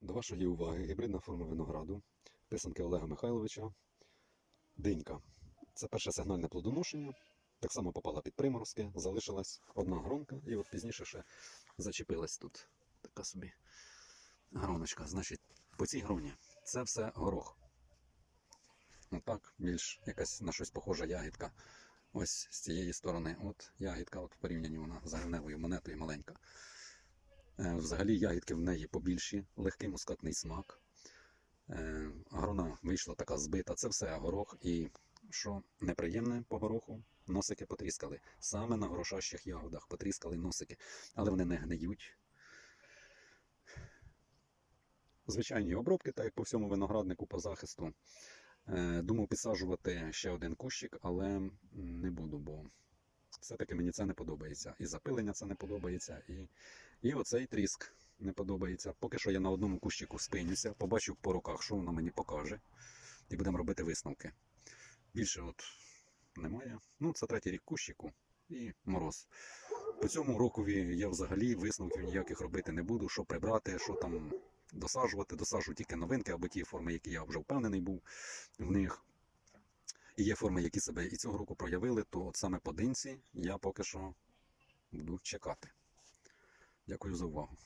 До вашої уваги гібридна форма винограду, писанки Олега Михайловича, динька. Це перше сигнальне плодоношення. Так само попала під приморозки, залишилась одна гронка, і от пізніше ще зачепилась тут така собі гроночка. Значить, по цій гроні це все горох. Отак, більш якась на щось похожа ягідка. Ось з цієї сторони. От ягідка, от в порівнянні вона з гривневою монетою маленька. Е, Взагалі ягідки в неї побільші, легкий мускатний смак. Е, Грона вийшла така збита. Це все горох. І що неприємне по гороху, носики потріскали. Саме на грошащих ягодах потріскали носики, але вони не гниють. Звичайні обробки, так як по всьому винограднику по захисту. Е, Думав підсаджувати ще один кущик, але не буду, бо все-таки мені це не подобається. І запилення це не подобається, і, і оцей тріск не подобається. Поки що я на одному кущику спинюся, побачу по руках, що воно мені покаже, і будемо робити висновки. Більше от немає. Ну, це третій рік кущику і мороз. По цьому рокові я взагалі висновків ніяких робити не буду, що прибрати, що там досаджувати. Досаджу тільки новинки або ті форми, які я вже впевнений був в них. І є форми, які себе і цього року проявили, то от саме по динці я поки що буду чекати. Дякую за увагу.